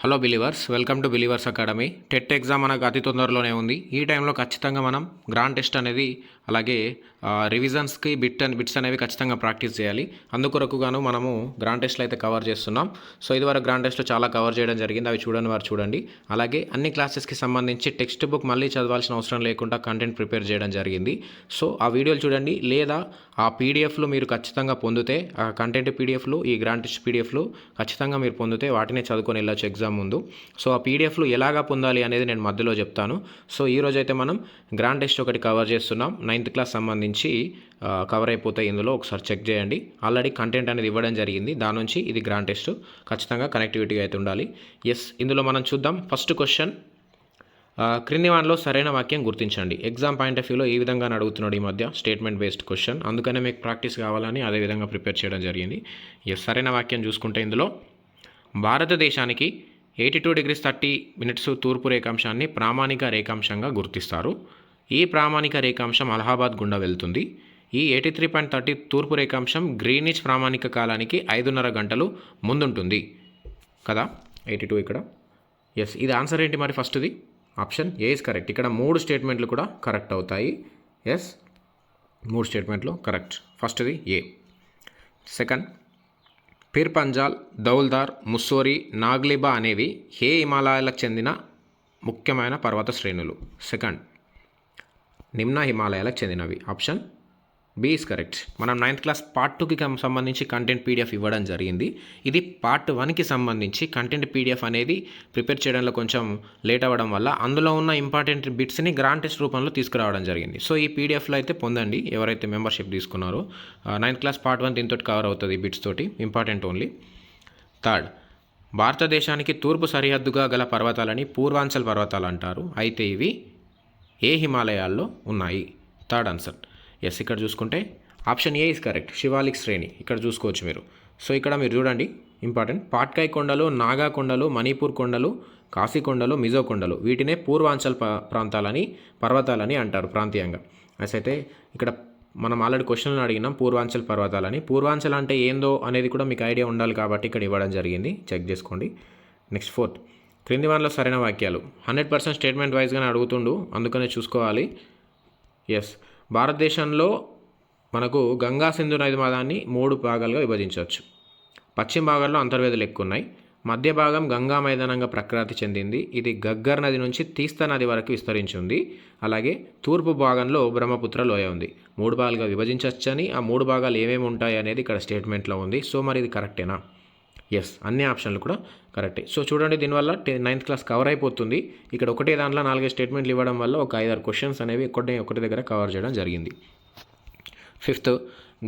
Hello believers welcome to believers academy TET exam మనకు అతి తొందరలోనే ఉంది. ఈ టైంలో ఖచ్చితంగా మనం గ్రాండ్ టెస్ట్ అనేది అలాగే రివిజన్స్కి బిట్ అండ్ బిట్స్ అనేవి ఖచ్చితంగా ప్రాక్టీస్ చేయాలి. అందుకొరకు గాను మనము గ్రాండ్ టెస్ట్లు అయితే కవర్ చేస్తున్నాం. సో ఇదివరకు గ్రాండ్ టెస్ట్లో చాలా కవర్ చేయడం జరిగింది. అవి చూడని వారు చూడండి. అలాగే అన్ని క్లాసెస్కి సంబంధించి టెక్స్ట్ బుక్ మళ్ళీ చదవాల్సిన అవసరం లేకుండా కంటెంట్ ప్రిపేర్ చేయడం జరిగింది. సో ఆ వీడియోలు చూడండి. లేదా ఆ పీడిఎఫ్లు మీరు ఖచ్చితంగా పొందితే ఆ కంటెంట్ పీడిఎఫ్లు ఈ గ్రాండ్ టెస్ట్ పీడిఎఫ్లు ఖచ్చితంగా మీరు పొందితే వాటినే చదువుకొని వెళ్ళొచ్చు ఎగ్జామ్ ముందు. సో ఆ పీడిఎఫ్లు ఎలాగా పొందాలి అనేది నేను మధ్యలో చెప్తాను. సో ఈ మనం గ్రాండ్ టెస్ట్ ఒకటి కవర్ చేస్తున్నాం. నైన్త్ క్లాస్ సంబంధించి సంబంధించి కవర్ అయిపోతాయి ఇందులో. ఒకసారి చెక్ చేయండి. ఆల్రెడీ కంటెంట్ అనేది ఇవ్వడం జరిగింది. దాని నుంచి ఇది గ్రాండ్ టెస్ట్ ఖచ్చితంగా కనెక్టివిటీగా అయితే ఉండాలి. ఎస్ ఇందులో మనం చూద్దాం. ఫస్ట్ క్వశ్చన్ క్రింది వాటిలో సరైన వాక్యం గుర్తించండి. ఎగ్జామ్ పాయింట్ ఆఫ్ వ్యూలో ఈ విధంగా అడుగుతున్నాడు ఈ మధ్య? స్టేట్మెంట్ బేస్డ్ క్వశ్చన్ అందుకనే మీకు ప్రాక్టీస్ కావాలని అదే విధంగా ప్రిపేర్ చేయడం జరిగింది. ఎస్ సరైన వాక్యం చూసుకుంటే ఇందులో భారతదేశానికి eighty two degrees thirty minutes తూర్పు రేఖాంశాన్ని ప్రామాణిక రేఖాంశంగా గుర్తిస్తారు. ఈ ప్రామాణిక రేఖాంశం అలహాబాద్ గుండా వెళ్తుంది. ఈ ఎయిటీ త్రీ పాయింట్ థర్టీ తూర్పు రేఖాంశం గ్రీనిచ్ ప్రామాణిక కాలానికి ఐదున్నర గంటలు ముందుంటుంది. కదా? ఎయిటీ టూ ఇక్కడ. ఎస్ ఇది ఆన్సర్ ఏంటి మరి ఫస్ట్ది? Option A is correct. ఇక్కడ మూడు స్టేట్మెంట్లు కూడా కరెక్ట్ అవుతాయి. ఎస్ మూడు స్టేట్మెంట్లు కరెక్ట్. ఫస్ట్ది ఏ. సెకండ్ పీర్ పంజాల్ దౌల్దార్ ముస్సోరి నాగ్లిబా అనేవి హే హిమాలయాలకు చెందిన ముఖ్యమైన పర్వత శ్రేణులు? సెకండ్ నిమ్న హిమాలయాలకు చెందినవి. ఆప్షన్ బి ఇస్ కరెక్ట్ మనం నైన్త్ క్లాస్ పార్ట్ టూకి సంబంధించి కంటెంట్ పీడిఎఫ్ ఇవ్వడం జరిగింది. ఇది పార్ట్ వన్కి సంబంధించి కంటెంట్ పీడిఎఫ్ అనేది ప్రిపేర్ చేయడంలో కొంచెం లేట్ అవ్వడం వల్ల అందులో ఉన్న ఇంపార్టెంట్ బిట్స్ని గ్రాండ్ టెస్ట్ రూపంలో తీసుకురావడం జరిగింది. సో ఈ పీడిఎఫ్లో అయితే పొందండి. ఎవరైతే మెంబర్షిప్ తీసుకున్నారో నైన్త్ క్లాస్ పార్ట్ వన్ దీంతో కవర్ అవుతుంది ఈ బిట్స్ తోటి. ఇంపార్టెంట్ ఓన్లీ థర్డ్ భారతదేశానికి తూర్పు సరిహద్దుగా గల పర్వతాలని పూర్వాంచల్ పర్వతాలు అంటారు. అయితే ఇవి ఏ హిమాలయాల్లో ఉన్నాయి? Third answer. ఎస్ ఇక్కడ చూసుకుంటే option A is correct. Shivalik శ్రేణి. ఇక్కడ చూసుకోవచ్చు మీరు. సో ఇక్కడ మీరు చూడండి. ఇంపార్టెంట్. పాట్కాయ్ కొండలు నాగా కొండలు మణిపూర్ కొండలు కాశీ కొండలు మిజో కొండలు. వీటినే పూర్వాంచల్ ప్రాంతాలని పర్వతాలని అంటారు ప్రాంతీయంగా. అస్ అయితే ఇక్కడ మనం ఆల్రెడీ క్వశ్చన్లు అడిగినాం. పూర్వాంచల్ పర్వతాలని. పూర్వాంచల్ అంటే ఏందో అనేది కూడా మీకు ఐడియా ఉండాలి కాబట్టి ఇక్కడ ఇవ్వడం జరిగింది. చెక్ చేసుకోండి. నెక్స్ట్ ఫోర్త్ క్రింది వారిలో సరైన వాక్యాలు. హండ్రెడ్ పర్సెంట్ స్టేట్మెంట్ వైజ్గానే అడుగుతుండు అందుకనే చూసుకోవాలి. ఎస్ భారతదేశంలో మనకు గంగా సింధు నది మాదాన్ని మూడు భాగాలుగా విభజించవచ్చు. పశ్చిమ భాగాల్లో అంతర్వేదులు ఎక్కువ ఉన్నాయి మధ్య భాగం గంగా మైదానంగా ప్రఖ్యాతి చెందింది. ఇది గగ్గర్ నది నుంచి తీస్తా నది వరకు విస్తరించింది. అలాగే తూర్పు భాగంలో బ్రహ్మపుత్ర లోయ ఉంది. మూడు భాగాలుగా విభజించవచ్చని ఆ మూడు భాగాలు ఏమేమి ఉంటాయి అనేది ఇక్కడ స్టేట్మెంట్లో ఉంది. సో మరి ఇది కరెక్టేనా ఎస్ అన్ని ఆప్షన్లు కూడా కరెక్టే సో చూడండి దీనివల్ల టెన్ నైన్త్ క్లాస్ కవర్ అయిపోతుంది. ఇక్కడ ఒకటే దాంట్లో నాలుగైదు స్టేట్మెంట్లు ఇవ్వడం వల్ల ఒక ఐదారు క్వశ్చన్స్ అనేవి ఒకటే ఒకటి దగ్గర కవర్ చేయడం జరిగింది. ఫిఫ్త్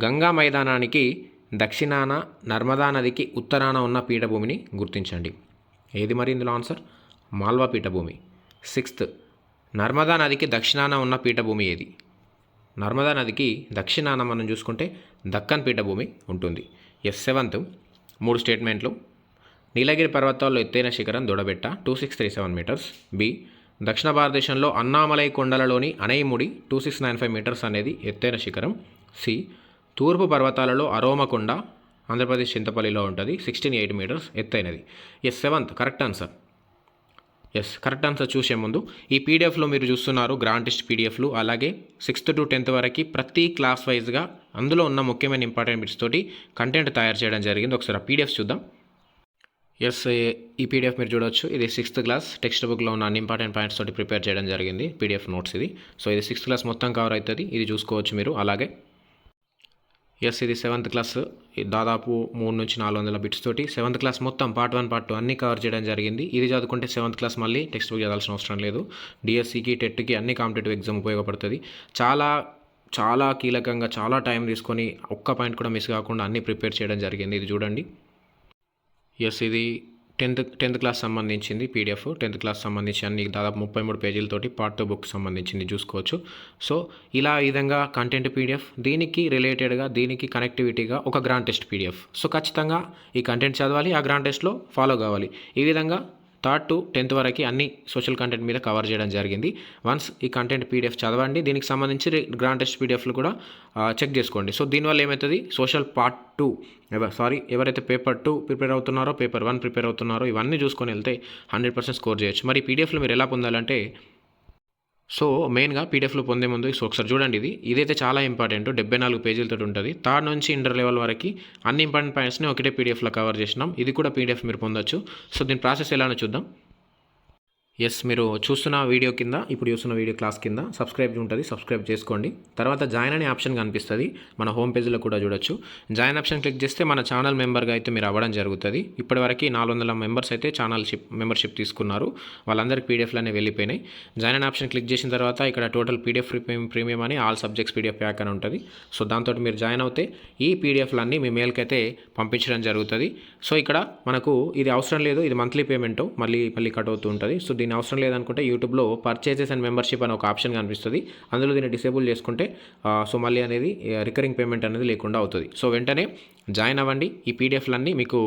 గంగా మైదానానికి దక్షిణాన నర్మదా నదికి ఉత్తరాన ఉన్న పీఠభూమిని గుర్తించండి. ఏది మరి ఇందులో ఆన్సర్ మాల్వా పీఠభూమి. సిక్స్త్ నర్మదా నదికి దక్షిణాన ఉన్న పీఠభూమి ఏది? నర్మదా నదికి దక్షిణాన మనం చూసుకుంటే దక్కన్ పీఠభూమి ఉంటుంది. ఎస్ సెవెంత్ మూడు స్టేట్మెంట్లు నీలగిరి పర్వతాల్లో ఎత్తైన శిఖరం Doddabetta two six three seven metres B దక్షిణ భారతదేశంలో Anamalai కొండలలోని Anamudi two six nine five metres అనేది ఎత్తైన శిఖరం. సి తూర్పు పర్వతాలలో అరోమకొండ ఆంధ్రప్రదేశ్ చింతపల్లిలో ఉంటుంది sixteen eight metres ఎత్తైనది. Yes seventh correct answer yes correct answer చూసే ముందు ఈ పీడిఎఫ్లో మీరు చూస్తున్నారు గ్రాంటిస్ట్ పీడిఎఫ్లు అలాగే సిక్స్త్ టు టెన్త్ వరకు ప్రతి క్లాస్ వైజ్గా అందులో ఉన్న ముఖ్యమైన ఇంపార్టెంట్ బిట్స్ తోటి కంటెంట్ తయారు చేయడం జరిగింది. ఒకసారి ఆ పీడిఎఫ్ చూద్దాం. ఎస్ ఈ పీడిఎఫ్ మీరు చూడొచ్చు. ఇది సిక్స్త్ క్లాస్ టెక్స్ట్ బుక్లో ఉన్న అన్ని ఇంపార్టెంట్ పాయింట్స్ తోటి ప్రిపేర్ చేయడం జరిగింది పీడిఎఫ్ నోట్స్ ఇది. సో ఇది సిక్స్త్ క్లాస్ మొత్తం కవర్ అవుతుంది. ఇది చూసుకోవచ్చు మీరు. అలాగే ఎస్ ఇది సెవెంత్ క్లాస్ దాదాపు మూడు నుంచి నాలుగు వందల బిట్స్ తోటి సెవెంత్ క్లాస్ మొత్తం పార్ట్ వన్ పార్ట్ టూ అన్ని కవర్ చేయడం జరిగింది. ఇది చదువుకుంటే సెవెంత్ క్లాస్ మళ్ళీ టెక్స్ట్ బుక్ చదవాల్సిన అవసరం లేదు. డిఎస్సికి టెట్కి అన్ని కాంపిటేటివ్ ఎగ్జామ్ ఉపయోగపడుతుంది. చాలా చాలా కీలకంగా చాలా టైం తీసుకొని ఒక్క పాయింట్ కూడా మిస్ కాకుండా అన్ని ప్రిపేర్ చేయడం జరిగింది. ఇది చూడండి. ఎస్ ఇది టెన్త్ టెన్త్ క్లాస్ సంబంధించింది పీడిఎఫ్. టెన్త్ క్లాస్ సంబంధించి అన్ని దాదాపు ముప్పై మూడు పేజీలతోటి పార్ట్ టూ బుక్ సంబంధించింది చూసుకోవచ్చు. సో ఇలా ఈ విధంగా కంటెంట్ పీడిఎఫ్ దీనికి రిలేటెడ్గా దీనికి కనెక్టివిటీగా ఒక గ్రాండ్ టెస్ట్ పీడిఎఫ్. సో ఖచ్చితంగా ఈ కంటెంట్ చదవాలి ఆ గ్రాండ్ టెస్ట్లో ఫాలో కావాలి. ఈ విధంగా థర్డ్ టు టెన్త్ వరకు అన్ని సోషల్ కంటెంట్ మీద కవర్ చేయడం జరిగింది. వన్స్ ఈ కంటెంట్ పీడిఎఫ్ చదవండి. దీనికి సంబంధించి గ్రాండ్ టెస్ట్ పీడిఎఫ్లు కూడా చెక్ చేసుకోండి. సో దీనివల్ల ఏమవుతుంది సోషల్ పార్ట్ టూ సారీ ఎవరైతే పేపర్ టూ ప్రిపేర్ అవుతున్నారో పేపర్ వన్ ప్రిపేర్ అవుతున్నారో ఇవన్నీ చూసుకొని వెళ్తే హండ్రెడ్ పర్సెంట్ స్కోర్ చేయొచ్చు. మరి పీడిఎఫ్లు మీరు ఎలా పొందాలంటే సో మెయిన్గా పీడిఎఫ్లో పొందే ముందు సో ఒకసారి చూడండి ఇది. ఇదైతే చాలా ఇంపార్టెంట్. డెబ్బై నాలుగు పేజీలతో ఉంటుంది. థర్డ్ నుంచి ఇంటర్ లెవెల్ వరకు అన్ని ఇంపార్టెంట్ పాయింట్స్ని ఒకటే పీడిఎఫ్లో కవర్ చేసినాం. ఇది కూడా పీడిఎఫ్ మీరు పొందొచ్చు. సో దీని ప్రాసెస్ ఎలానో చూద్దాం. ఎస్ మీరు చూస్తున్న వీడియో కింద ఇప్పుడు చూస్తున్న వీడియో క్లాస్ కింద సబ్స్క్రైబ్ ఉంటుంది సబ్స్క్రైబ్ చేసుకోండి. తర్వాత జాయిన్ అనే ఆప్షన్ కనిపిస్తుంది మన హోమ్ పేజ్లో కూడా చూడొచ్చు. జాయిన్ ఆప్షన్ క్లిక్ చేస్తే మన ఛానల్ మెంబర్గా అయితే మీరు అవ్వడం జరుగుతుంది. ఇప్పటివరకు నాలుగు వందల మెంబర్స్ అయితే ఛానల్ షిప్ మెంబర్షిప్ తీసుకున్నారు. వాళ్ళందరికీ పీడిఎఫ్లు వెళ్ళిపోయినాయి. జాయిన్ అనే ఆప్షన్ క్లిక్ చేసిన తర్వాత ఇక్కడ టోటల్ పీడిఎఫ్ ప్రీమియం అని ఆల్ సబ్జెక్ట్స్ పీడిఎఫ్ ప్యాక్ అని ఉంటుంది. సో దాంతో మీరు జాయిన్ అవుతే ఈ పీడిఎఫ్లన్నీ మీ మెయిల్కి అయితే పంపించడం జరుగుతుంది. సో ఇక్కడ మనకు ఇది అవసరం లేదు ఇది మంత్లీ పేమెంట్ మళ్ళీ మళ్ళీ కట్ అవుతూ ఉంటుంది. సో దీని అవసరం లేదనుకుంటే యూట్యూబ్లో పర్చేసెస్ అండ్ మెంబర్షిప్ అని ఒక ఆప్షన్ కనిపిస్తుంది. అందులో దీన్ని డిసేబుల్ చేసుకుంటే సో మళ్ళీ అనేది రికరింగ్ పేమెంట్ అనేది లేకుండా అవుతుంది. సో వెంటనే జాయిన్ అవ్వండి. ఈ పీడిఎఫ్లన్నీ మీకు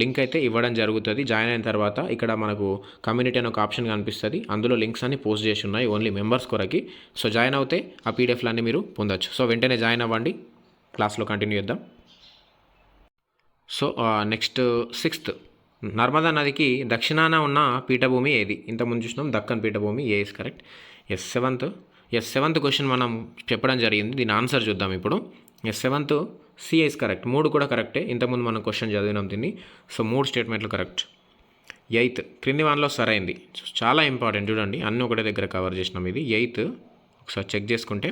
లింక్ అయితే ఇవ్వడం జరుగుతుంది. జాయిన్ అయిన తర్వాత ఇక్కడ మనకు కమ్యూనిటీ అని ఒక ఆప్షన్ కనిపిస్తుంది. అందులో లింక్స్ అన్ని పోస్ట్ చేసి ఉన్నాయి. ఓన్లీ మెంబర్స్ కొరకి. సో జాయిన్ అవుతే ఆ పీడిఎఫ్లన్నీ మీరు పొందొచ్చు. సో వెంటనే జాయిన్ అవ్వండి. క్లాస్లో కంటిన్యూ చేద్దాం. సో నెక్స్ట్ సిక్స్త్ నర్మదా నదికి దక్షిణాన ఉన్న పీఠభూమి ఏది? ఇంతకుముందు చూసినాం దక్కన్ పీఠభూమి A is correct yes seventh yes seventh question మనం చెప్పడం జరిగింది దీని ఆన్సర్ చూద్దాం ఇప్పుడు. ఎస్ సెవెంత్ సిఎస్ కరెక్ట్ మూడు కూడా కరెక్టే ఇంతకుముందు మనం క్వశ్చన్ చదివినాం దీన్ని. సో మూడు స్టేట్మెంట్లు కరెక్ట్ ఎయిత్ క్రింది వన్లో సరైంది. చాలా ఇంపార్టెంట్ చూడండి అన్నీ ఒకటే దగ్గర కవర్ చేసినాం ఇది. ఎయిత్ ఒకసారి చెక్ చేసుకుంటే.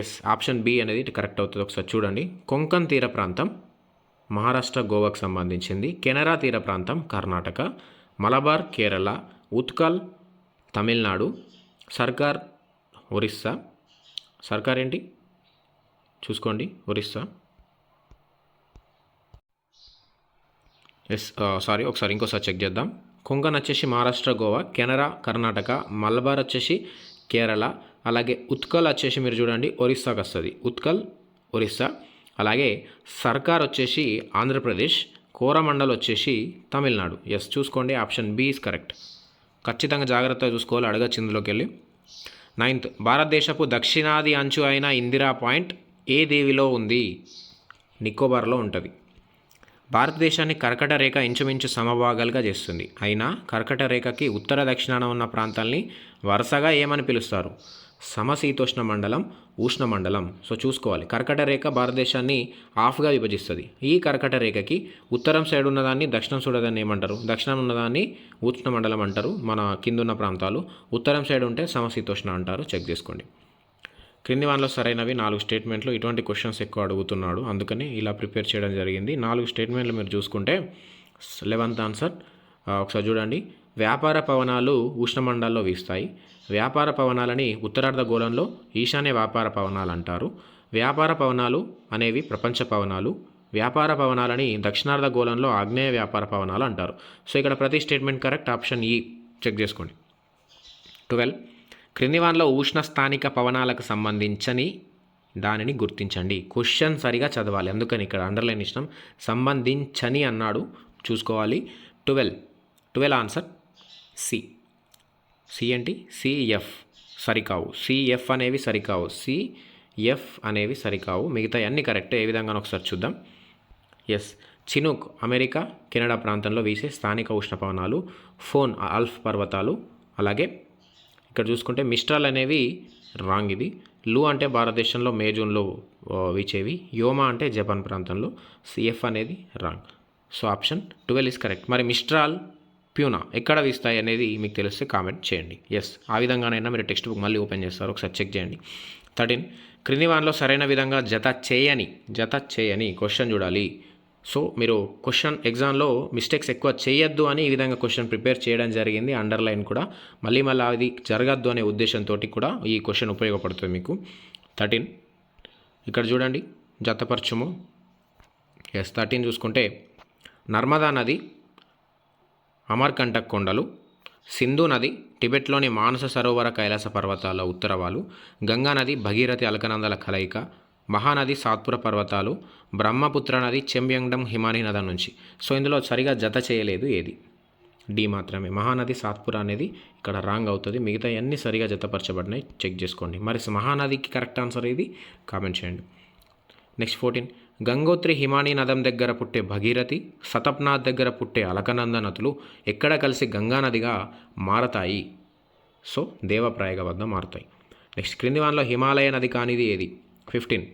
ఎస్ ఆప్షన్ బి అనేది కరెక్ట్ అవుతుంది. ఒకసారి చూడండి. కొంకన్ తీర ప్రాంతం. మహారాష్ట్ర గోవాకు సంబంధించింది కెనరా తీర ప్రాంతం కర్ణాటక మలబార్ కేరళ ఉత్కల్ తమిళనాడు సర్కార్ ఒరిస్సా. సర్కార్ ఏంటి? చూసుకోండి ఒరిస్సా. ఎస్ సారీ ఒకసారి ఇంకోసారి చెక్ చేద్దాం. కొంగన్ వచ్చేసి మహారాష్ట్ర గోవా కెనరా కర్ణాటక మలబార్ వచ్చేసి కేరళ అలాగే ఉత్కల్ వచ్చేసి మీరు చూడండి ఒరిస్సాకి వస్తుంది. ఉత్కల్ ఒరిస్సా. అలాగే సర్కార్ వచ్చేసి ఆంధ్రప్రదేశ్ కోరమండల్ వచ్చేసి తమిళనాడు. ఎస్ చూసుకోండి ఆప్షన్ బి ఇస్ కరెక్ట్ ఖచ్చితంగా జాగ్రత్తగా చూసుకోవాలి అడగచ్చు ఇందులోకి వెళ్ళి. నైన్త్ భారతదేశపు దక్షిణాది అంచు అయిన ఇందిరా పాయింట్ ఏ దేవిలో ఉంది? నికోబార్లో ఉంటుంది. భారతదేశాన్ని కర్కట రేఖ ఇంచుమించు సమభాగాలుగా చేస్తుంది. అయినా కర్కట రేఖకి ఉత్తర దక్షిణాన ఉన్న ప్రాంతాల్ని వరుసగా ఏమని పిలుస్తారు? సమశీతోష్ణ మండలం ఉష్ణ మండలం. సో చూసుకోవాలి. కర్కట రేఖ భారతదేశాన్ని ఆఫ్గా విభజిస్తుంది. ఈ కర్కట రేఖకి ఉత్తరం సైడ్ ఉన్నదాన్ని దక్షిణం చూడదాన్ని ఏమంటారు? దక్షిణం ఉన్నదాన్ని ఉష్ణ మండలం అంటారు మన కిందున్న ప్రాంతాలు. ఉత్తరం సైడ్ ఉంటే సమశీతోష్ణ అంటారు. చెక్ చేసుకోండి. క్రింది వానిలో సరైనవి నాలుగు స్టేట్మెంట్లు ఇటువంటి క్వశ్చన్స్ ఎక్కువ అడుగుతున్నాడు. అందుకని ఇలా ప్రిపేర్ చేయడం జరిగింది. నాలుగు స్టేట్మెంట్లు మీరు చూసుకుంటే లెవెంత్ ఆన్సర్ ఒకసారి చూడండి. వ్యాపార పవనాలు ఉష్ణమండల్లో వీస్తాయి. వ్యాపార పవనాలని ఉత్తరార్ధ గోళంలో ఈశాన్య వ్యాపార పవనాలు అంటారు. వ్యాపార పవనాలు అనేవి ప్రపంచ పవనాలు. వ్యాపార పవనాలని దక్షిణార్ధ గోళంలో ఆగ్నేయ వ్యాపార పవనాలు అంటారు. సో ఇక్కడ ప్రతి స్టేట్మెంట్ కరెక్ట్ ఆప్షన్ ఈ చెక్ చేసుకోండి. ట్వెల్వ్. క్రిందివాన్లో ఉష్ణ స్థానిక పవనాలకు సంబంధించని దానిని గుర్తించండి. క్వశ్చన్ సరిగా చదవాలి అందుకని ఇక్కడ అండర్లైన్ ఇష్టం సంబంధించని అన్నాడు చూసుకోవాలి. Twelve. Twelve answer C C ఏంటి? సిఎఫ్ సరికావు. సిఎఫ్ అనేవి సరికావు. సిఎఫ్ అనేవి సరికావు. మిగతా అన్ని కరెక్ట్. ఏ విధంగానో ఒకసారి చూద్దాం. ఎస్. చినుక్ అమెరికా కెనడా ప్రాంతంలో వీసే స్థానిక ఉష్ణపవనాలు ఫోన్ ఆల్ఫ్ పర్వతాలు. అలాగే ఇక్కడ చూసుకుంటే మిస్ట్రాల్ అనేవి రాంగ్ ఇది. లూ అంటే భారతదేశంలో మే జూన్లో వీచేవి. యోమా అంటే జపాన్ ప్రాంతంలో. సిఎఫ్ అనేది wrong. So option twelve is correct. మరి మిస్ట్రాల్ ప్యూనా ఎక్కడ వీస్తాయి అనేది మీకు తెలిస్తే కామెంట్ చేయండి. ఎస్ ఆ విధంగానైనా మీరు టెక్స్ట్ బుక్ మళ్ళీ ఓపెన్ చేస్తారు. ఒకసారి చెక్ చేయండి. థర్టీన్ క్రింది వానిలో సరైన విధంగా జత చేయని జత చేయని క్వశ్చన్ చూడాలి. సో మీరు క్వశ్చన్ ఎగ్జామ్లో మిస్టేక్స్ ఎక్కువ చేయొద్దు అని ఈ విధంగా క్వశ్చన్ ప్రిపేర్ చేయడం జరిగింది. అండర్లైన్ కూడా. మళ్ళీ మళ్ళీ అది జరగద్దు అనే ఉద్దేశంతో కూడా ఈ క్వశ్చన్ ఉపయోగపడుతుంది మీకు. థర్టీన్ ఇక్కడ చూడండి. జతపరచుము ఎస్ థర్టీన్ చూసుకుంటే నర్మదా నది అమర్కంటక్ కొండలు సింధు నది టిబెట్లోని మానస సరోవర కైలాస పర్వతాల ఉత్తరవాలు గంగా నది భగీరథి అలకనందల కలయిక మహానది సాత్పుర పర్వతాలు బ్రహ్మపుత్ర నది చెంబ్యంగ్డమ్ హిమానీ నది నుంచి. సో ఇందులో సరిగా జత చేయలేదు ఏది. డి మాత్రమే. మహానది సాత్పుర అనేది ఇక్కడ రాంగ్ అవుతుంది. మిగతా అన్నీ సరిగా జతపరచబడినాయి. చెక్ చేసుకోండి. మరి మహానదికి కరెక్ట్ ఆన్సర్ ఇది కామెంట్ చేయండి. Next fourteen. గంగోత్రి హిమానీ నదం దగ్గర పుట్టే భగీరథి సతప్నాథ్ దగ్గర పుట్టే అలకనంద నదులు ఎక్కడ కలిసి గంగా నదిగా మారతాయి? సో దేవప్రాయగ వద్ద మారుతాయి. నెక్స్ట్ క్రింది వానలో హిమాలయ నది కానిది ఏది? ఫిఫ్టీన్.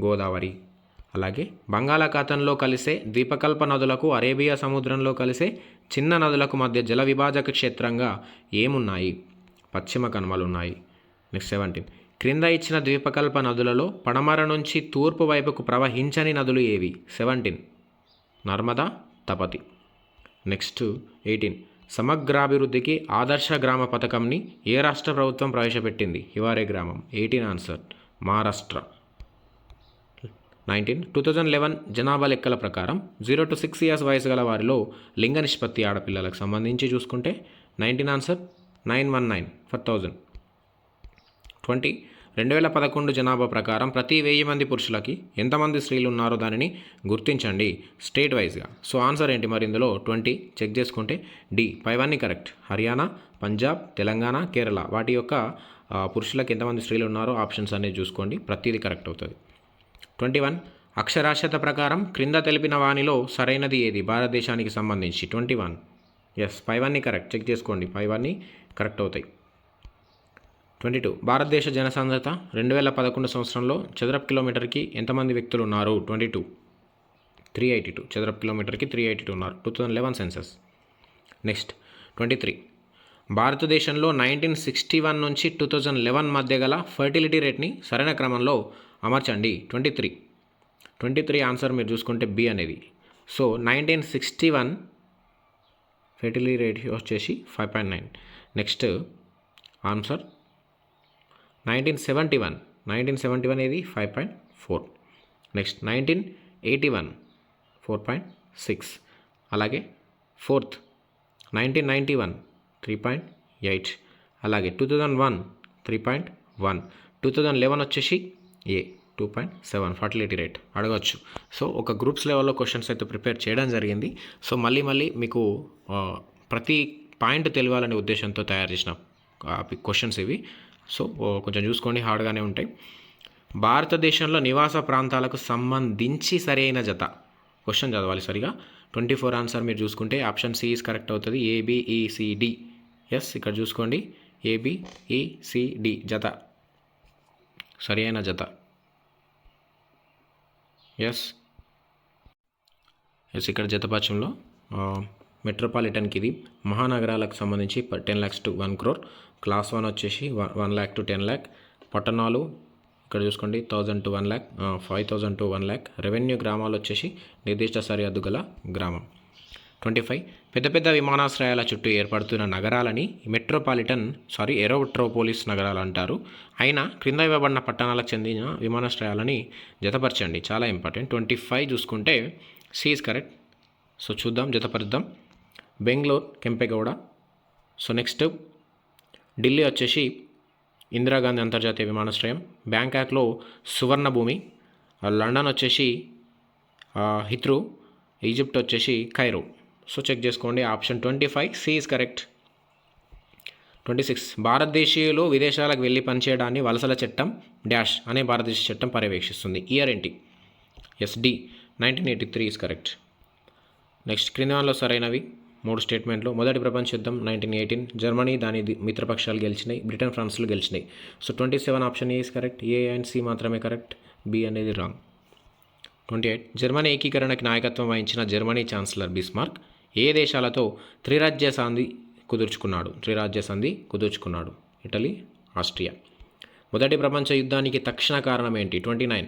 గోదావరి. అలాగే బంగాళాఖాతంలో కలిసే ద్వీపకల్ప నదులకు అరేబియా సముద్రంలో కలిసే చిన్న నదులకు మధ్య జల విభాజక క్షేత్రంగా ఏమున్నాయి? పశ్చిమ కనుమలు ఉన్నాయి. Next seventeen. క్రింద ఇచ్చిన ద్వీపకల్ప నదులలో పడమర నుంచి తూర్పు వైపుకు ప్రవహించని నదులు ఏవి? Seventeen. Narmada Tapati. Next eighteen. సమగ్రాభివృద్ధికి ఆదర్శ గ్రామ పథకంని ఏ రాష్ట్ర ప్రభుత్వం ప్రవేశపెట్టింది? హివారే గ్రామం. Eighteen answer. Maharashtra. Nineteen. Two thousand eleven జనాభా లెక్కల ప్రకారం జీరో టు సిక్స్ ఇయర్స్ వయసు గల వారిలో లింగ నిష్పత్తి ఆడపిల్లలకు సంబంధించి చూసుకుంటే nineteen answer. Nine one nine. For thousand. Twenty. రెండు వేల పదకొండు జనాభా ప్రకారం ప్రతి వెయ్యి మంది పురుషులకి ఎంతమంది స్త్రీలు ఉన్నారో దానిని గుర్తించండి స్టేట్ వైజ్గా. సో ఆన్సర్ ఏంటి మరి ఇందులో? ట్వంటీ. చెక్ చేసుకుంటే డి. పైవన్నీ కరెక్ట్. హర్యానా పంజాబ్ తెలంగాణ కేరళ. వాటి యొక్క పురుషులకు ఎంతమంది స్త్రీలు ఉన్నారో ఆప్షన్స్ అనేది చూసుకోండి. ప్రతిదీ కరెక్ట్ అవుతుంది. Twenty one. అక్షరాస్యత ప్రకారం క్రింద తెలిపిన వానిలో సరైనది ఏది? భారతదేశానికి సంబంధించి. Twenty one. ఎస్. పైవన్నీ కరెక్ట్. చెక్ చేసుకోండి. పైవన్నీ కరెక్ట్ అవుతాయి. Twenty two. భారతదేశ జనసాంద్రత రెండు వేల పదకొండు సంవత్సరంలో చదరపు కిలోమీటర్కి ఎంతమంది వ్యక్తులు ఉన్నారు? Twenty two. Three eighty two. చదరపు కిలోమీటర్కి త్రీ ఎయిటీ టూ ఉన్నారు. Two thousand eleven census next twenty three. భారతదేశంలో నైన్టీన్ సిక్స్టీ వన్ నుంచి టూ థౌజండ్ లెవెన్ మధ్య గల ఫర్టిలిటీ రేట్ని సరైన క్రమంలో అమర్చండి. Twenty three. Twenty three answer మీరు చూసుకుంటే బి అనేది. So nineteen sixty one fertility rate వచ్చేసి five point nine next answer nineteen seventy one. Nineteen seventy one ఇది five point four. Next nineteen eighty one. Four point six. అలాగే fourth nineteen ninety one three point eight. అలాగే two thousand one three point one. Two thousand eleven వచ్చేసి ఏ? Two point seven. Fertility rate. అడగవచ్చు so ఒక groups లెవెల్లో questions అయితే prepare చేయడం జరిగింది. So మళ్ళీ మళ్ళీ మీకు ప్రతి పాయింట్ తెలియాలనే ఉద్దేశంతో తయారు చేసిన క్వశ్చన్స్ ఇవి. సో కొంచెం చూసుకోండి హార్డ్గానే ఉంటాయి. భారతదేశంలో నివాస ప్రాంతాలకు సంబంధించి సరైన జత. క్వశ్చన్ చదవాలి సరిగా. ట్వంటీ ఫోర్ ఆన్సర్ మీరు చూసుకుంటే ఆప్షన్ సి ఇస్ కరెక్ట్ అవుతుంది. ఏబిఈసిడి ఎస్ ఇక్కడ చూసుకోండి. ఏబిఈసిడి e, జత సరి అయిన జత. ఎస్ ఎస్ ఇక్కడ జతపక్షంలో మెట్రోపాలిటన్కి ఇది మహానగరాలకు సంబంధించి ten lakhs to one crore. Class one వచ్చేసి one lakh to ten lakh పట్టణాలు ఇక్కడ చూసుకోండి thousand to one lakh five thousand to one lakh revenue గ్రామాలు వచ్చేసి నిర్దిష్ట సరిహద్దు గల గ్రామం. ట్వంటీ ఫైవ్ పెద్ద పెద్ద విమానాశ్రయాల చుట్టూ ఏర్పడుతున్న నగరాలని మెట్రోపాలిటన్ సారీ ఎరోట్రోపోలిస్ నగరాలు అంటారు. అయినా క్రింద ఇవ్వబడిన పట్టణాలకు చెందిన విమానాశ్రయాలని జతపరచండి. చాలా ఇంపార్టెంట్. ట్వంటీ ఫైవ్ చూసుకుంటే సీజ్ కరెక్ట్. సో చూద్దాం జతపరుద్దాం. బెంగళూరు కెంపెగౌడ. సో నెక్స్ట్ ఢిల్లీ వచ్చేసి ఇందిరాగాంధీ అంతర్జాతీయ విమానాశ్రయం. బ్యాంకాక్లో సువర్ణభూమి. లండన్ వచ్చేసి హిత్రూ. ఈజిప్ట్ వచ్చేసి కైరో. సో చెక్ చేసుకోండి option twenty five C is correct. Twenty six భారతదేశీయులు విదేశాలకు వెళ్ళి పనిచేయడాన్ని వలసల చట్టం డాష్ అనే భారతదేశ చట్టం పర్యవేక్షిస్తుంది. ఇయర్ ఏంటి? Yes D nineteen eighty three is correct. Next క్రింద సరైనవి. మూడు స్టేట్మెంట్లు. మొదటి ప్రపంచ యుద్ధం నైన్టీన్ ఎయిటీన్. జర్మనీ దాని మిత్రపక్షాలు గెలిచినాయి. బ్రిటన్ ఫ్రాన్స్లు గెలిచినాయి. So twenty seven option A is correct? A and C మాత్రమే కరెక్ట్? బి అనేది రాంగ్. Twenty eight. జర్మనీ ఏకీకరణకి నాయకత్వం వహించిన జర్మనీ ఛాన్సలర్ బిస్మార్క్ ఏ దేశాలతో త్రిరాజ్య సంధి కుదుర్చుకున్నాడు? త్రిరాజ్య సంధి కుదుర్చుకున్నాడు. Italy Austria. మొదటి ప్రపంచ యుద్ధానికి తక్షణ కారణం ఏంటి? Twenty nine.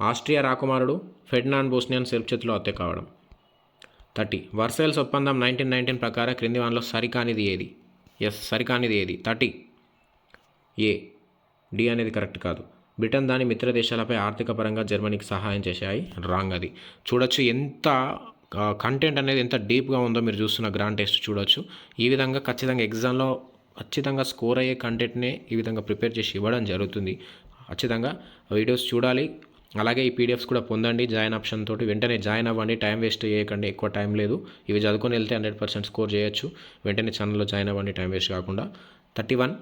ఆస్ట్రియా రాకుమారుడు ఫెర్డినాండ్ బోస్నియన్ సెల్ఫ్ చేతిలో హత్య కావడం. థర్టీ. వర్సైల్స్ ఒప్పందం నైన్టీన్ నైన్టీన్ ప్రకారం క్రింది వన్లో సరికానిది ఏది? ఎస్ సరికానిది ఏది? థర్టీ. ఏ. డి అనేది కరెక్ట్ కాదు. బ్రిటన్ దాని మిత్ర దేశాలపై ఆర్థిక పరంగా జర్మనీకి సహాయం చేశాయి. రాంగ్ అది. చూడొచ్చు ఎంత కంటెంట్ అనేది ఎంత డీప్గా ఉందో మీరు చూస్తున్న గ్రాండ్ టెస్ట్ చూడొచ్చు. ఈ విధంగా ఖచ్చితంగా ఎగ్జామ్లో ఖచ్చితంగా స్కోర్ అయ్యే కంటెంట్నే ఈ విధంగా ప్రిపేర్ చేసి ఇవ్వడం జరుగుతుంది. ఖచ్చితంగా వీడియోస్ చూడాలి. అలాగే ఈ పీడిఎఫ్స్ కూడా పొందండి జాయిన్ ఆప్షన్ తోటి. వెంటనే జాయిన్ అవ్వండి టైం వేస్ట్ చేయకండి ఎక్కువ టైం లేదు. ఇవి చదువుకొని వెళ్తే హండ్రెడ్ పర్సెంట్ స్కోర్ చేయొచ్చు. వెంటనే ఛానల్లో జాయిన్ అవ్వండి టైం వేస్ట్ కాకుండా. థర్టీ వన్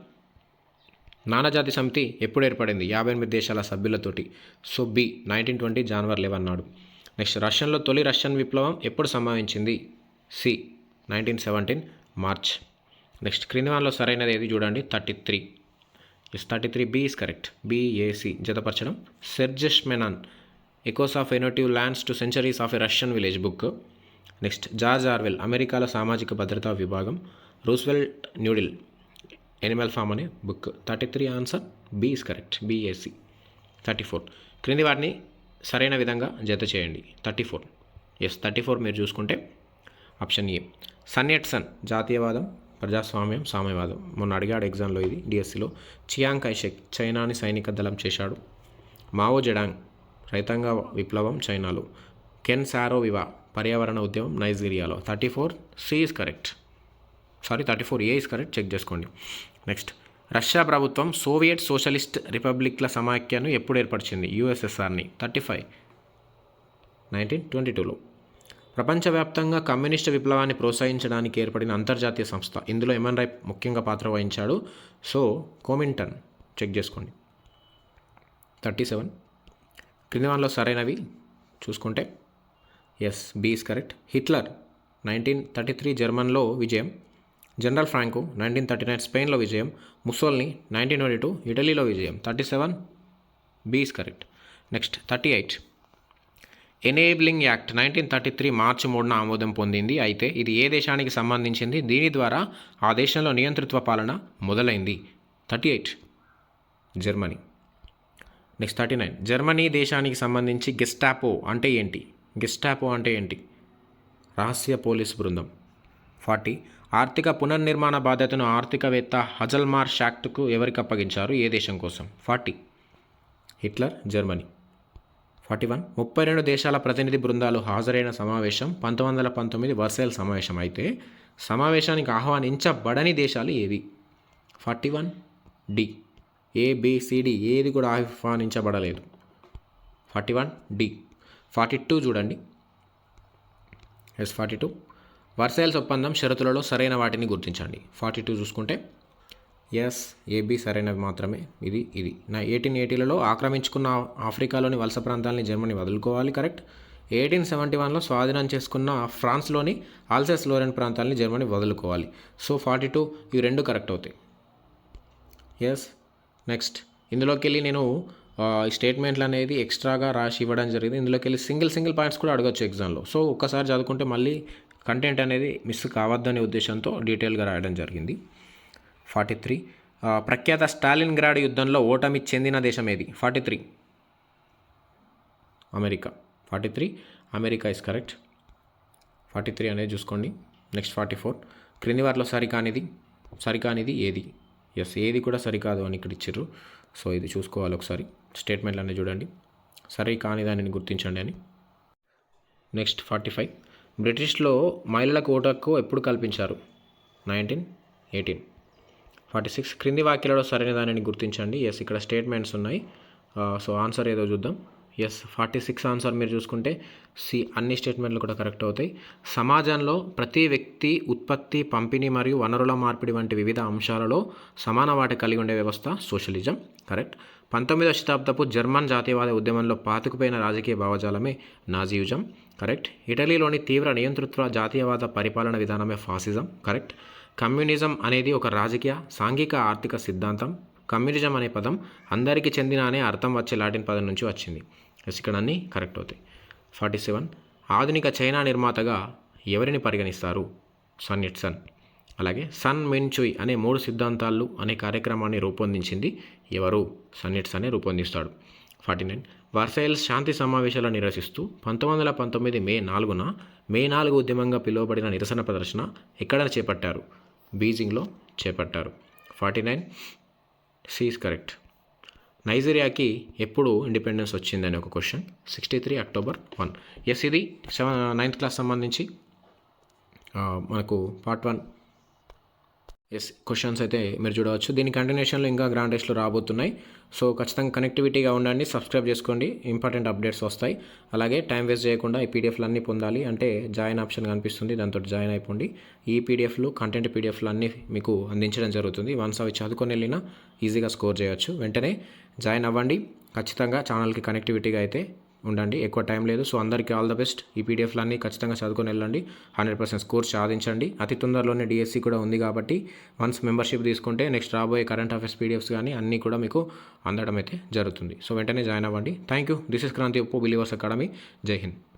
నానాజాతి సమితి ఎప్పుడు ఏర్పడింది? యాభై ఎనిమిది దేశాల సభ్యులతోటి. సో బి నైన్టీన్ ట్వంటీ జనవరి లెవెన్ నాడు. నెక్స్ట్ రష్యన్లో తొలి రష్యన్ విప్లవం ఎప్పుడు సంభవించింది? C nineteen seventeen March next క్రింది వన్లో సరైనది ఏది చూడండి? Thirty three yes thirty three B is correct B A C జతపరచడం. సెర్జెస్ మెనాన్ echoes of native lands two centuries of a Russian village book next George Orwell అమెరికాలో సామాజిక భద్రతా విభాగం Roosevelt New Deal Animal Farm అనే book thirty three answer B is correct B A C thirty four క్రింది వాటిని సరైన విధంగా జత చేయండి. Thirty four yes thirty four మీరు చూసుకుంటే. Option A Sun Yat Sen జాతీయవాదం. ప్రజాస్వామ్యం సామ్యవాదం. మొన్న అడిగాడు ఎగ్జామ్లో ఇది డిఎస్సిలో చియాంగ్ కైషెక్ చైనాని సైనిక దళం చేశాడు. మావో జడాంగ్ రైతాంగ విప్లవం చైనాలో. కెన్ సారో వివా పర్యావరణ ఉద్యమం నైజీరియాలో. Thirty four C is correct. Sorry thirty four A is correct? Check చేసుకోండి. నెక్స్ట్. రష్యా ప్రభుత్వం సోవియట్ సోషలిస్ట్ రిపబ్లిక్ల సమాఖ్యను ఎప్పుడు ఏర్పరిచింది? యుఎస్ఎస్ఆర్ని. Thirty five. నైన్టీన్ ట్వంటీ టూలో. ప్రపంచవ్యాప్తంగా కమ్యూనిస్టు విప్లవాన్ని ప్రోత్సహించడానికి ఏర్పడిన అంతర్జాతీయ సంస్థ. ఇందులో ఎమన్ రైప్ ముఖ్యంగా పాత్ర వహించాడు. సో కోమింటన్ చెక్ చేసుకోండి. Thirty seven. క్రింది వానలో సరైనవి చూసుకుంటే. Yes B's correct Hitler nineteen thirty three జర్మన్లో విజయం. General Franco nineteen thirty nine స్పెయిన్లో విజయం. ముసోల్ని నైన్టీన్ ట్వంటీ టూ ఇటలీలో విజయం. Thirty seven. B's correct next thirty eight. Enabling act nineteen thirty three మార్చి మూడున ఆమోదం పొందింది. అయితే ఇది ఏ దేశానికి సంబంధించింది? దీని ద్వారా ఆ దేశంలో నియంతృత్వ పాలన మొదలైంది. Thirty eight Germany. Next thirty nine Germany దేశానికి సంబంధించి గెస్టాపో అంటే ఏంటి? గెస్టాపో అంటే ఏంటి? రహస్య పోలీస్ బృందం. ఫార్టీ. ఆర్థిక పునర్నిర్మాణ బాధ్యతను ఆర్థికవేత్త హజల్మార్ షాక్ట్కు ఎవరికి అప్పగించారు? ఏ దేశం కోసం? Forty. Hitler Germany. Forty one. ముప్పై రెండు దేశాల ప్రతినిధి బృందాలు హాజరైన సమావేశం పంతొమ్మిది వందల పంతొమ్మిది వర్సైల్ సమావేశం అయితే సమావేశానికి ఆహ్వానించబడని దేశాలు ఏవి? Forty one D. A B C D ఏది కూడా ఆహ్వానించబడలేదు. Forty one D. Forty two చూడండి. Yes forty two. వర్సైల్స్ ఒప్పందం షరతులలో సరైన వాటిని గుర్తించండి. ఫార్టీ టూ చూసుకుంటే ఎస్ ఏబి సరైనవి మాత్రమే. ఇది ఇది. నా ఎయిటీన్ ఎయిటీలలో ఆక్రమించుకున్న ఆఫ్రికాలోని వలస ప్రాంతాలని జర్మనీ వదులుకోవాలి కరెక్ట్. ఎయిటీన్ సెవెంటీ వన్లో స్వాధీనం చేసుకున్న ఫ్రాన్స్లోని ఆల్సెస్ లోరెన్ ప్రాంతాలని జర్మనీ వదులుకోవాలి. సో ఫార్టీ టూ ఇవి రెండు కరెక్ట్ అవుతాయి. Yes next. ఇందులోకి వెళ్ళి నేను స్టేట్మెంట్లు అనేది ఎక్స్ట్రాగా రాసి ఇవ్వడం జరిగింది. ఇందులోకి వెళ్ళి సింగిల్ సింగిల్ పాయింట్స్ కూడా అడగచ్చు ఎగ్జామ్లో. సో ఒక్కసారి చదువుకుంటే మళ్ళీ కంటెంట్ అనేది మిస్ కావద్దనే ఉద్దేశంతో డీటెయిల్గా రాయడం జరిగింది. Forty three. ప్రఖ్యాత స్టాలిన్ గ్రాడ్ యుద్ధంలో ఓటమి చెందిన దేశం ఏది? Forty three. America. Forty three. America is correct forty three అనేది చూసుకోండి. Next forty four. క్రింది వారిలో సరికానిది? సరికానిది ఏది? ఎస్ ఏది కూడా సరికాదు అని ఇక్కడ ఇచ్చారు. సో ఇది చూసుకోవాలి ఒకసారి. స్టేట్మెంట్లు అనేది చూడండి. సరి కాని దానిని గుర్తించండి అని. Next forty five. బ్రిటిష్లో మహిళలకు ఓటకు ఎప్పుడు కల్పించారు? Nineteen eighteen. ఫార్టీ సిక్స్ క్రింది వాక్యాలలో సరైన దానిని గుర్తించండి. ఎస్ ఇక్కడ స్టేట్మెంట్స్ ఉన్నాయి. Uh, సో ఆన్సర్ ఏదో చూద్దాం. ఎస్ ఫార్టీ సిక్స్ ఆన్సర్ మీరు చూసుకుంటే సి అన్ని స్టేట్మెంట్లు కూడా కరెక్ట్ అవుతాయి. సమాజంలో ప్రతి వ్యక్తి ఉత్పత్తి పంపిణీ మరియు వనరుల మార్పిడి వంటి వివిధ అంశాలలో సమాన వాటి కలిగి ఉండే వ్యవస్థ సోషలిజం కరెక్ట్ పంతొమ్మిదవ శతాబ్దపు జర్మన్ జాతీయవాద ఉద్యమంలో పాతుకుపోయిన రాజకీయ భావజాలమే నాజీయుజం కరెక్ట్ ఇటలీలోని తీవ్ర నియంతృత్వ జాతీయవాద పరిపాలన విధానమే ఫాసిజం కరెక్ట్ కమ్యూనిజం అనేది ఒక రాజకీయ సాంఘిక ఆర్థిక సిద్ధాంతం. కమ్యూనిజం అనే పదం అందరికీ చెందిన అనే అర్థం వచ్చే లాటిన్ పదం నుంచి వచ్చింది. ఎస్ ఇక్కడ అన్నీ కరెక్ట్ అవుతాయి. Forty seven. ఆధునిక చైనా నిర్మాతగా ఎవరిని పరిగణిస్తారు? Sun Yat Sen. అలాగే సన్ మెన్చుయ్ అనే మూడు సిద్ధాంతాలు అనే కార్యక్రమాన్ని రూపొందించింది ఎవరు? సన్ ఇట్స్ అనే రూపొందిస్తాడు. Forty nine. వర్సైల్స్ శాంతి సమావేశాలను నిరసిస్తూ పంతొమ్మిది వందల పంతొమ్మిది మే నాలుగున మే నాలుగు ఉద్యమంగా పిలువబడిన నిరసన ప్రదర్శన ఎక్కడ చేపట్టారు? బీజింగ్లో చేపట్టారు. Forty nine C's correct. నైజీరియాకి ఎప్పుడు ఇండిపెండెన్స్ వచ్చిందని ఒక question. Sixty three October one. Yes ఇది సెవెన్ నైన్త్ క్లాస్ సంబంధించి మనకు పార్ట్ వన్ ఎస్ క్వశ్చన్స్ అయితే మీరు చూడవచ్చు. దీని కంటిన్యూషన్లో ఇంకా గ్రాండ్ టెస్ట్లు రాబోతున్నాయి. సో ఖచ్చితంగా కనెక్టివిటీగా ఉండండి సబ్స్క్రైబ్ చేసుకోండి ఇంపార్టెంట్ అప్డేట్స్ వస్తాయి. అలాగే టైం వేస్ట్ చేయకుండా ఈ పీడిఎఫ్లు అన్నీ పొందాలి అంటే జాయిన్ ఆప్షన్ కనిపిస్తుంది దాంతో జాయిన్ అయిపోండి. ఈ పీడిఎఫ్లు కంటెంట్ పీడిఎఫ్లు అన్నీ మీకు అందించడం జరుగుతుంది. వన్స్ అవి చదువుకొని వెళ్ళినా ఈజీగా స్కోర్ చేయొచ్చు. వెంటనే జాయిన్ అవ్వండి. ఖచ్చితంగా ఛానల్కి కనెక్టివిటీగా అయితే ఉండండి. ఎక్కువ టైం లేదు. సో అందరికీ ఆల్ ద బెస్ట్. ఈ పీడిఎఫ్లన్నీ ఖచ్చితంగా చదువుకొని వెళ్ళండి. హండ్రెడ్ పర్సెంట్ స్కోర్ సాధించండి. అతి తొందరలోనే డిఎస్సి కూడా ఉంది కాబట్టి వన్స్ మెంబర్షిప్ తీసుకుంటే నెక్స్ట్ రాబోయే కరెంట్ అఫైర్స్ పీడిఎఫ్స్ కానీ అన్నీ కూడా మీకు అందడం అయితే జరుగుతుంది. సో వెంటనే జాయిన్ అవ్వండి. Thank you this is Kranthi Uppu Believers Academy. జై హింద్.